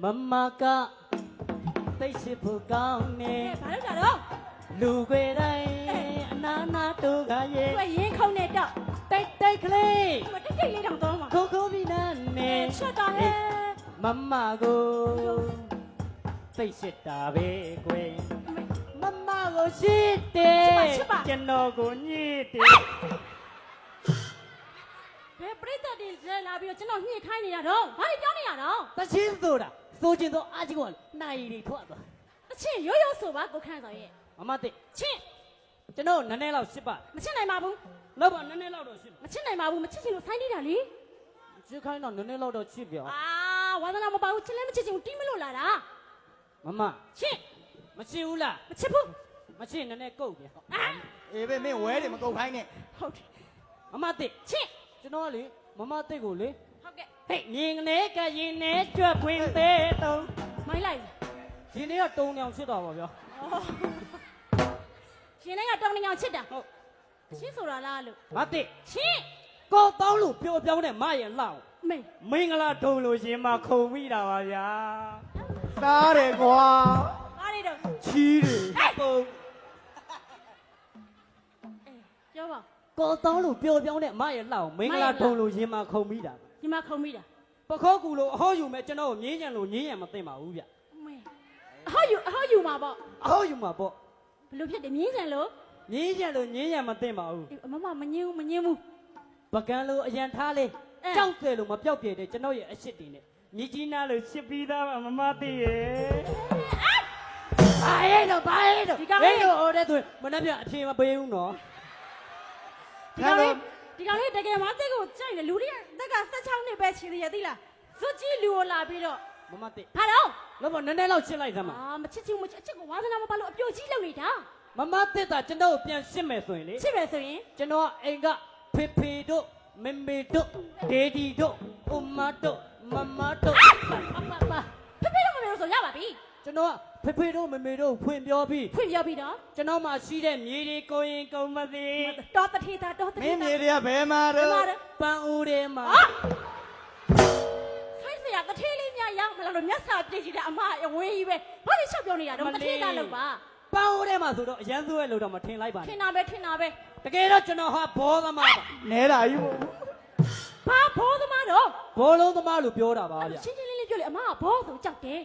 မမကသိရှိဖို့ကောင်းနေဘာလို့ကြတော့လူခွေတိုင်းအနာနာတို့ကရဲ့သူကရင်ခုန်နေတော့တိုက်တိုက်ကလေးသူကတိတ်တိတ်လေးတောင်တော့မှာခိုးခိုးပြီးနာနေချက်တာဟဲ့မမကိုသိရှိတာပဲကွယ်မမကိုရှိတယ်ကျွန်တော်ကိုညစ်တယ်ဘယ်ပြိတ္တတွေလဲလာပြီးတော့ကျွန်တော်ညှိခိုင်းနေရတော့ဘာတွေပြောနေရတော့တချင်းဆိုတာ ဆိုချင်တော့အားကြီးကနိုင်ရီထွက်သွားအချင်းရိုးရိုးဆိုပါကိုခန့်ဆောင်ရဲ့မမသိချင်းကျွန်တော်နည်းနည်းလောက်ရှစ်ပါမချစ်နိုင်ပါဘူးလောက်ပါနည်းနည်းလောက်တော့ရှစ်ပါမချစ်နိုင်ပါဘူးမချစ်ချင်လို့ဆိုင်းနေတာလေရှစ်ခိုင်းတော့နည်းနည်းလောက်တော့ချစ်ပြောအာဝါသနာမပါဘူးချစ်လည်းမချစ်ချင်ဘူးတီးမလို့လာတာမမချင်းမချစ်ဘူးလားမချစ်ဘူးမချစ်နည်းနည်းကုတ်ပြန်အာအေးပဲမင်းဝဲတယ်မကုန်ခိုင်းနဲ့ဟုတ်တယ်မမသိချင်းကျွန်တော်ကလေ မမသိကိုလေဟုတ်ကဲ့ဟဲ့မြင်ကနေကရင်နေကြွပွင့်သေးတော့မိုင်းလိုက်ရင်နေကတုံညောင်ချစ်တော့ပါဗျာရှင်လေးကတောင်းနေအောင်ချစ်တာဟုတ်ချင်းဆိုတာလားလို့မသိချင်းကောတောင်းလို့ပျော်ပြောင်းတဲ့မရလှအောင်မေမင်္ဂလာထုံလို့ရှင်မခုံမိတာပါဗျာသားတယ်ကွာဘာတွေတော့ချီးတယ်ပုံပြောပါ ကောတောင်းလို့ပျော်ပြောင်းတဲ့မရလှအောင်မင်္ဂလာထုံလို့ရှင်မခုံမိတာဒီမှာခုံမိတာပခောကူလို့အဟောယူမဲ့ကျွန်တော်ကိုငင်းကြံလို့ငင်းရံမသိပါဘူးဗျမေအဟောယူအဟောယူမှာပေါ့အဟောယူမှာပေါ့ဘလို့ဖြစ်တယ်မြင်းကြံလို့ငင်းကြံလို့ငင်းရံမသိပါဘူးအေးအမမမငင်းဘူးမငင်းဘူးပကံလို့အရန်ထားလေးအဲကြောက်တယ်လို့မပြောက်ပြဲတဲ့ကျွန်တော်ရဲ့အရှစ်တွေနဲ့မြကြီးနားလို့ရှစ်ပြီးသားပါမမသိရဲ့ဘာရဲ့တော့ဘာရဲ့တော့ဒီကောင်လေးဘယ်လိုဟိုတဲ့သူမနှက်ပြအဖြေမပေးဘူးနော် ဒီကောင်လေးဒီကောင်လေးတကယ်မှတက်ကိုကြိုက်တယ်လူလေးကတက်က16နှစ်ပဲချီရသိလားဇွတ်ကြီးလူကိုလာပြီးတော့မမသိဘာတော့လောဘနည်းနည်းလောက်ရှင်းလိုက်သမ်းပါအာမချစ်ချင်မချစ်အချစ်ကိုဝါသနာမပါလို့အပြိုကြီးလုပ်နေတာမမသိတာကျွန်တော်ကိုပြန်ရှင်းမယ်ဆိုရင်လေချစ်ပဲဆိုရင်ကျွန်တော်ကအိမ်ကဖေဖေတို့မေမေတို့ဒေဒီတို့အမတို့မမတို့အမမဖေဖေတော့မမေလို့ဆိုရပါပြီကျွန်တော်က ဖေဖေတို့မေမေတို့ဖွင့်ပြောပြီးဖွင့်ပြပြီးတော့ကျွန်တော်မှရှိတဲ့မြေတွေကိုရင်ကုန်မသိတော်တထေတာတော်တမထေင်းတာ မြေတွေကဘယ်မှာဒီတော့မှာတော့ ပန်းဦးထဲမှာဟာဆိုင်းစရာတထေးလေးများရောက်မလားလို့မျက်စာပြည့်ကြည့်တဲ့အမအဝေးကြီးပဲဘာလို့ချက်ပြောနေတာတော့တထေးကလို့ပါပန်းဦးထဲမှာဆိုတော့အရန်စိုးရဲ့လို့တော့မထင်လိုက်ပါထင်နဲ့တာပဲထင်တာပဲတကယ်တော့ကျွန်တော်ဟာဘောသမားပါနဲတာယူဘာဘောသမားတော့ဘောလုံးသမားလို့ပြောတာပါဗျရှင်းရှင်းလေးလေးပြောလေအမကဘောဆိုကြောက်တယ်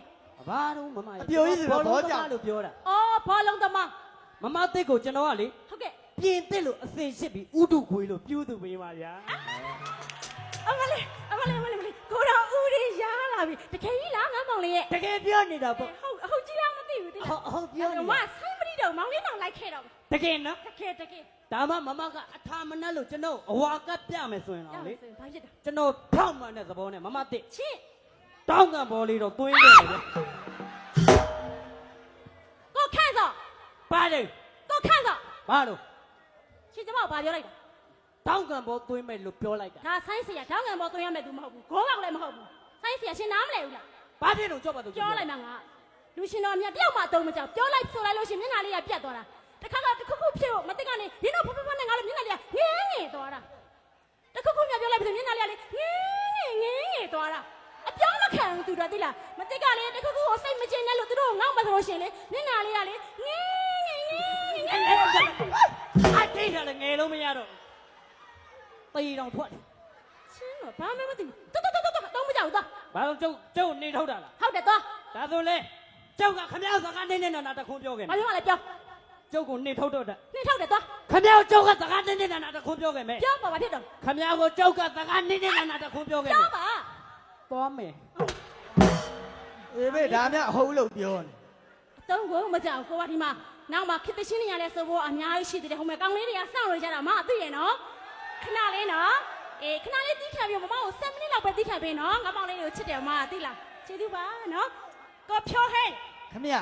ဘာတော့မမအပြိုကြီးဆိုတော့ဘောကြောက်လို့ပြောတာအော်ဘောလုံးသမားမမတစ်ကိုကျွန်တော်ကလေဟုတ်ကဲ့ပြင်တစ်လို့အစင်ရှစ်ပြီးဥတုခွေးလို့ပြူးသူပေးပါဗျာအမလေးအမလေးအမလေးအမလေးကိုတော်ဦးရီရှားလာပြီတကယ်ကြီးလားငါမောင်လေးရဲ့တကယ်ပြောနေတာပေါ့ဟုတ်ဟုတ်ကြီးလားမသိဘူးတိဟုတ်ဟုတ်ပြောနေမဆိုင်းမတိတော့မောင်လေးတောင်လိုက်ခဲ့တော့တကယ်နော်တကယ်တကယ်ဒါမှမမကအထာမနှက်လို့ကျွန်တော်အဝါကပ်ပြမယ်ဆိုရင်ရတော့ပါလေစေဘာဖြစ်တာကျွန်တော်ဖြောက်မှန်တဲ့သဘောနဲ့မမတစ် ချင်း တောင်းကံဘောလေးတော့သွင်းတယ်ဗျာကိုခန့်စောပါတယ်ကိုခန့်စောဘာလို့ချင်းကျမကိုဘာပြောလိုက်တာတောင်းကံဘောသွင်းမယ်လို့ပြောလိုက်တာဒါဆိုင်းစရာတောင်းငံပေါ်သွင်းရမယ်သူမဟုတ်ဘူးဂိုးပေါက်လည်းမဟုတ်ဘူးဆိုင်းစရာရှင်နားမလဲဘူးလားဘာဖြစ်လို့ကြောက်ပါတော့ပြောလိုက်မှငါလူရှင်တော်အမြတ်တယောက်မှအတုံးမကြောက်ပြောလိုက်ဆိုလိုက်လို့ရှင်မျက်နှာလေးကပြတ်သွားတာတခါကတခုခုဖြစ်ဖို့မသိကနေရင်းတော့ဖဖဖနဲ့ငါလည်းမျက်နှာလေးကငင်း ငင်းသွားတာတခုခုမြပြောလိုက်ပြီဆိုမျက်နှာလေးကလေငင်းငင်းငင်းငင်းသွားတာအပြောင်းမခံဘူးသူတို့သိလားမသိကလေတခုခုကိုစိတ်မကျင်နဲ့လို့သူတို့ငေါ့မဆိုလို့ရှင်လေမျက်နှာလေးကလေငင်းငင်းငင်းငင်းငင်းအတိတ်ကလည်းငယ်လုံးမရတော့ตีတောင်ထွက်တယ်ချင်းတော့ဘာမှမသိဘူးတော်တော်တော်တော်တော့မကြောက်ဘူးသွားဘာလို့ကျုပ်ကျုပ်နေထုတ်တာလားဟုတ်တယ်သွားဒါဆိုလေကျုပ်ကခမရစကားနေနေနာတခွန်းပြောခဲ့မဘာယ်ပြောမှလဲပြောကျုပ်ကိုနေထုတ်တော့တဲ့နှိထောက်တယ်သွားခမရကျုပ်ကစကားနေနေနာတခွန်းပြောခဲ့မယ်ပြောပါဘာဖြစ်တော့ခမရကိုကျုပ်ကစကားနေနေနာတခွန်းပြောခဲ့မပြောယ်ပါ သွားမယ်အေးပဲဒါမြအဟုတ်လို့ပြောနေအတုံးကိုမကြောက်ကိုကဒီမှာနောက်မှာခစ်တရှင်းနေရလဲဆိုဖို့အများကြီးရှိသေးတယ်ဟိုမဲ့ကောင်းလေးတွေကစောင့်နေကြတာမသိရနော်ခဏလေးနော်အေးခဏလေးတီးခံပြီးမမကို7မိနစ်လောက်ပဲတီးခံပေးနော်ငါမောင်လေးကိုချစ်တယ်မသိလားချစ်သူပါနော်ကိုဖြိုးဟိန်ခမရ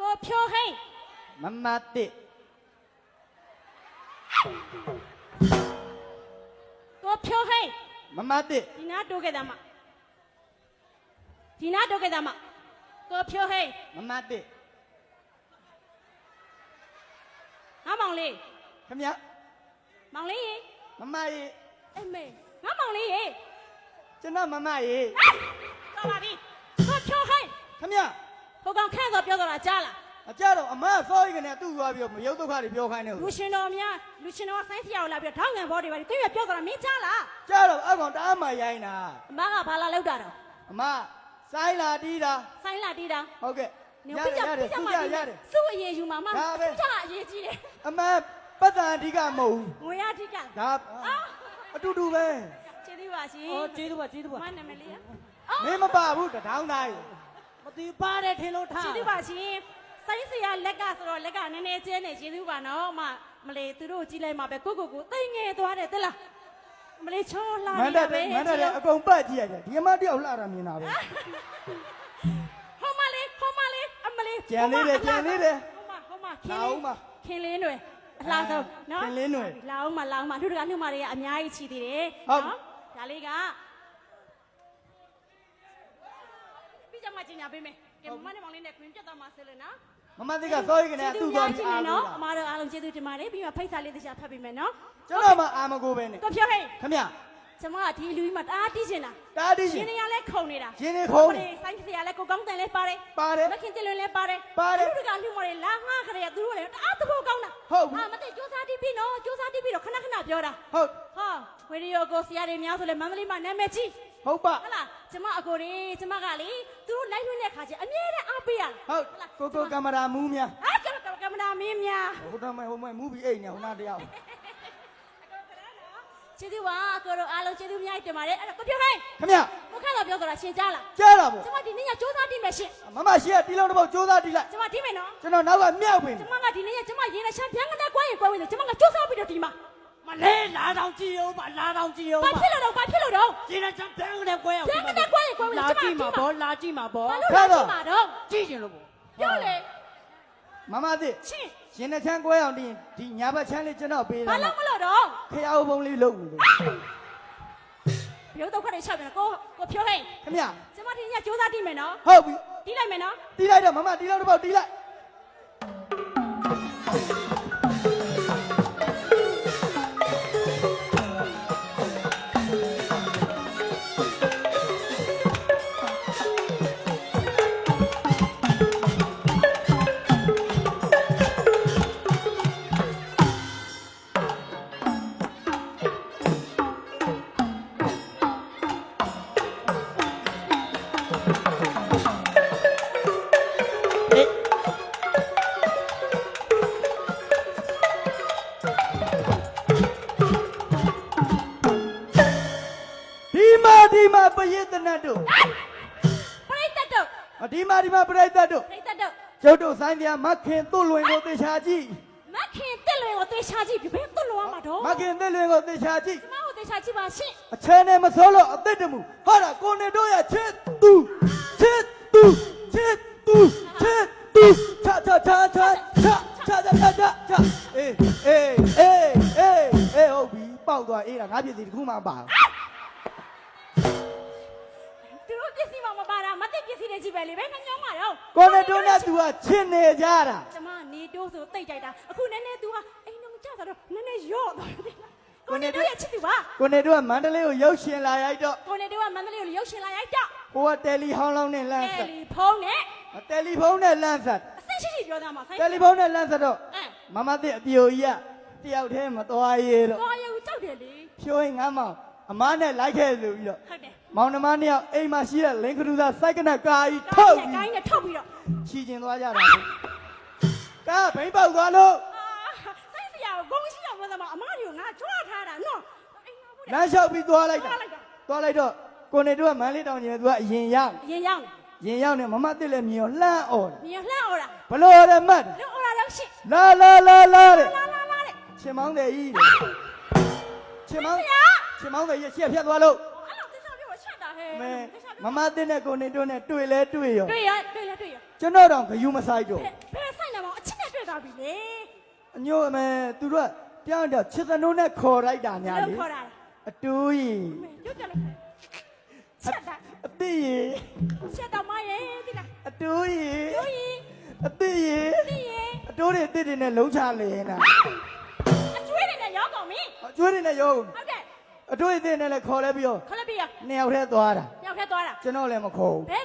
ကိုဖြိုးဟိန်မမတစ်ကိုဖြိုးဟိန်မမတစ်ဒီနာတိုးခဲ့တာမ ဒီနာတိုးခဲ့တာမကိုဖြိုးဟိန်မမတစ်ငါမောင်လေးခမရမောင်လေးရေမမရေအေးမေငါမောင်လေးရေကျွန်တော်မမရေတော်ပါပြီကိုခမရဟိုကောင်ခန့်ဆိုပြောတော့တာကြားလားအကြတော့အမစောကြီးကနေသူ့သွားပြီးတော့မရုပ်ဒုက္ခတွေပြောခိုင်းနေလူဘူးရှင်တော်များလူရှင်တော်ဆိုင်းဆရာကိုလာပြီးတော့ထောင်းငံဘောတွေပါသူရပြောတော့မင်းကြားလားကြတော့အကောင်တအားမှရိုင်းတာအမကဘာလာလောက်တာတော့အမ စိုင်းလာတီးတာဆိုင်းလာတီးတာဟုတ်ကဲ့နေရပြတယ်ကြရတပြယ်ကြသူမှာကြရတယ်စုအရေးယူမှာမဒါပဲကြအရေးကြီးတယ်အမပတ်တန်အဓိကမဟုတ်ဘူးငွေရအထိကဒါအတူတူပဲကျေးဇူးပါရှင်ဩကျေးဇူးပါကျေးဇူးပါမနာမည်လေးရမင်းမပါဘူးတထောင်းသားကြီးမသိပါတယ်ထင်လို့ထားကျေးဇူးပါရှင်ဆိုင်းဆရာလက်ကဆိုတော့လက်ကနည်းနည်းကျဲနေကျေးဇူးပါနော်မမလေးသူတို့ကြည့်လိုက်မှာပဲကိုကိုကိုတိတ်ငယ်သွားတယ်တဲ့လား မလေးချောလာမနေန္တရပဲလေးမန္တလေးအကုန်ပတ်ကြည့်ရတယ်ဒီအမတယောက်လှတာမြင်တာပဲဟောမလေးဟောမလေးအမလေးကြံလေးတယ်ကြံလေးတယ်ဟောမဟောမလာဦးမခင်လင်းတွေအလှဆုံးနော်ခင်လင်းတွေလာအောင်မလာအောင်မလူတကာနှုတ်မတွေကအများကြီးချီသေးတယ်ဟုတ်ဒါလေးကပြီးကြမှာကျင်ညာပေးမယ်ကဲမမနဲ့မောင်လေးနဲ့ခွင်ပြတ်သွားမှာဆဲလို့နော် မမသိကစောကြီးကနေသူ့သွားပြီးအားလို့နော်အမားတို့အားလုံးကျေးဇူးတင်ပါတယ်ပြီးမှဖိတ်စာလေးတစ်ခြားဖတ်ပေးမယ်နော်ကျွန်တော်မှအာမကိုပဲနဲ့ကိုပြောဟဲ့ခမရကျမကဒီလူကြီးမှာတအားတီးချင်တာတားတိရှင်ရှင်နေရလဲခုံနေတာရှင်နေခုံနေဆိုင်းစရာလဲကိုကောင်းတယ်လဲပါတယ်ပါတယ်မခင်တလွင်လဲပါတယ်ပါတယ်လူတကာလှူမတွေလာငှားကြရသူတို့လည်းတအားသဘောကောင်းတာဟုတ်ပြီဟာမသိစူးစားတီးပြီးနော်စူးစားတီးပြီးတော့ခဏခဏပြောတာဟုတ်ဟာဝီဒီယိုကိုဆရာတွေများဆိုလဲမန္တလေးမှာနာမည်ကြီး ဟုတ်ပါဟုတ်လားကျမအကိုတွေကျမကလေသူတို့လိုက်လွှင့်တဲ့ခါကျအမြဲတမ်းအားပေးရတာဟုတ်ကိုကိုကင်မရာမူးများဟာကမကမနာမင်းများဟိုတော့မဟိုမမူးပြီးအိတ်နေဟိုနာတယောက်ကျေးဇူးပါအကိုတို့အားလုံးကျေးဇူးအများကြီးတင်ပါတယ်အဲ့တော့ကိုပြောဟဲ့ခမရကိုခန့်တော့ပြောတော့ရှင်ကြားလားကြားတာပေါ့ကျမဒီနေ့ကစူးစားတီးမယ်ရှင်မမရှိကတီလုံးတစ်ပုတ်စူးစမ်းတီးလိုက်ကျမတီးမယ်နော်ကျွန်တော်နောက်ကမြောက်ပင်ကျမကဒီနေ့ကကျမရင်နဲ့ချမ်းပြန်ကနေကွာရင်ကွာဝင်တယ်ကျမကစူးစားပြီးတော့ဒီမှာ မလေးလာတော့ကြည့်အောင်ပါလာတော့ကြည့်အောင်ဘာပါဖြစ်လို့တော့ဘာဖြစ်လို့တော့ကျင်းတဲ့ချမ်းဘန်းနဲ့ကွဲအောင်ဘန်းနဲ့ကွဲရင်ကွဲဝင်လာကျမကြည့်မှာကြည့်မှာဗောလာကြည့်မှာဗောဘာလို့လဲဒီမှာတော့ကြည့်ကျင်လို့ဗောပြောလေမမသိချင်းရှင်နဲ့ချမ်းကွဲအောင်တင်းဒီညာဘက်ချမ်းလေးကျွန်တော်ပေးဘာတယ်လို့မလို့တော့ခရအောင်ပုံလေးလုပ်နေတယ်ရုပ်တော့ခက်နေချက်ပြန်ကိုကိုပြောဟဲ့ခမရကျမဒီနေ့ကစူးစားတီးမယ်နော်ဟုတ်ပြီတီးလိုက်မယ်နော်တီးလိုက်တော့မမတီလုံးတစ်ပုတ်တီးလိုက် မှာဒီမှာပရိသနတ်တို့ပရိသတ်တို့ဒီမှာဒီမှာပရိသတ်တို့ပရိသတ်တို့ကျုပ်တို့ဆိုင်ပြမခင်သွတ်လွင်ကိုသေချာကြည့်မခင်တက်လွင်ကိုသေချာကြည့်ဘယ်တက်လွင်ရမှာတော့မခင်သွတ်လွင်ကိုသေချာကြည့်ကျမကိုသေချာကြည့်ပါရှင့်အချမ်းနဲ့မစောလို့အသက်တမှုဟာတာကိုနေတို့ရချစ်သူချစ်သူချစ်သူချစ်သူချာချာချာချာချာချာချာချာချာချာအေးအေးအေးအေးအေးဟုတ်ပြီပေါက်သွားအေးတာငါပြည့်စီတစ်ခုမှမပါ မှမပါတာမသိပစ္စည်းတွေကြီးပဲလေဘယ်နှညောင်းမှာတော့ကိုနေတို့နဲ့သူကချစ်နေကြတာကျမနေတိုးဆိုတိတ်ကြိုက်တာအခုနည်းနည်း तू ကအိမ်တော့ကြတာတော့နည်းနည်းရော့သွားတယ်ကိုနေတိုးရဲ့ချစ်သူပါကိုနေတို့ကမန္တလေးကိုရောက်ရှင်လာရိုက်တော့ကိုနေတိုးကမန္တလေးကိုရုပ်ရှင်လာရိုက်တော့ကိုကတယ်လီဟောင်းလောင်းနဲ့လမ်းတယ်ဆက်လီဖုန်းနဲ့တယ်လီဖုန်းနဲ့လမ်းဆက်အစစ်ရှိရှိပြောသားမှာဆိုင်တယ်လီဖုန်းနဲ့လမ်းဆက်တော့အဲမမသိအပြိုကြီးကတယောက်တည်းမသွားရဲတော့သွားရုံကြောက်တယ်လေဖြိုးရင်ငမ်းမောင်အမားနဲ့လိုက်ခဲ့လို့ပြီးတော့ဟုတ်တယ် မောင်နှမနှစ်ယောက်အိမ်မှာရှိတဲ့လင်္ကလူသာစိုက်ကနကာကြီးထုထုတ်တ်ပြီးကိုင်းနဲ့ထုတ်ပြီးတော့ချီကျင်သွားကြတာလေကားဘိမ့်ပေါက်သွားလို့အာစိတ်စရာကိုဂုံရှိအောင်ပြောသားမှာအမတို့ငါကြွားထားတာနော်အိမ်မှာဘူးလမ်းလျှောက်ပြီးသွားလိုက်တာသွားလိုက်တာသွားလိုက်တော့ကိုနေတို့ကမန်းလေးတောင်ကျင်သူကအရင်ရောက်ရင်ရောက်ရင်ရောက်နေမမသိလည်းမြင်ရောလှမ်းអော်တယ်မြင်လှအောင်လားဘလို့ရမတ်လူအော်လာတော့ရှစ်လာလာလာလာတဲ့လာလာလာတဲ့ ချင်းမောင်းတဲ့ကြီးတဲ့ချင်းမောင်းဆရာ ချင်းမောင်းတဲ့ကြီးရှက်ဖြတ်သွားလို့ မဲမမသိတဲ့ကိုနေတို့နဲ့တွေ့လဲတွေ့ရောတွေ့ရတွေ့ရတွေ့ရကျွန်တော်တော့ဂယူမဆိုင်တော့ဘယ်ဘယ်ဆိုင်နေမအောင်အချစ်နဲ့တွေ့သွားပြီလေအညို့အမဲသူတို့ကပြောင်းတော့ချစ်သနိုးနဲ့ခေါ်လိုက်တာများဘယ်လေလိုခေါ်တာလဲအတူကြီးရုပ်ကြလိုက်ချက်တာအတိကြီးချက်တော့မရဲ့ဒီလားအတူကြီးတို့ရင်အတိကြီးဒီရင်အတိုးတွေအစ်တွေနဲ့လုံးချလဲနာအကျွေးတွေနဲ့ရောက်ကုန်ပြီအကျွေးတွေနဲ့ရောဟုတ်တယ်အတိုးတွေနဲ့လည်းခေါ်လဲပြီးတော့ခလပ်ပြရ နှစ်ယောက်တည်းသွားတာရောက်ခဲ့သွားတာကျွန်တော်လည်းမခေါ်ဘူးဘယ်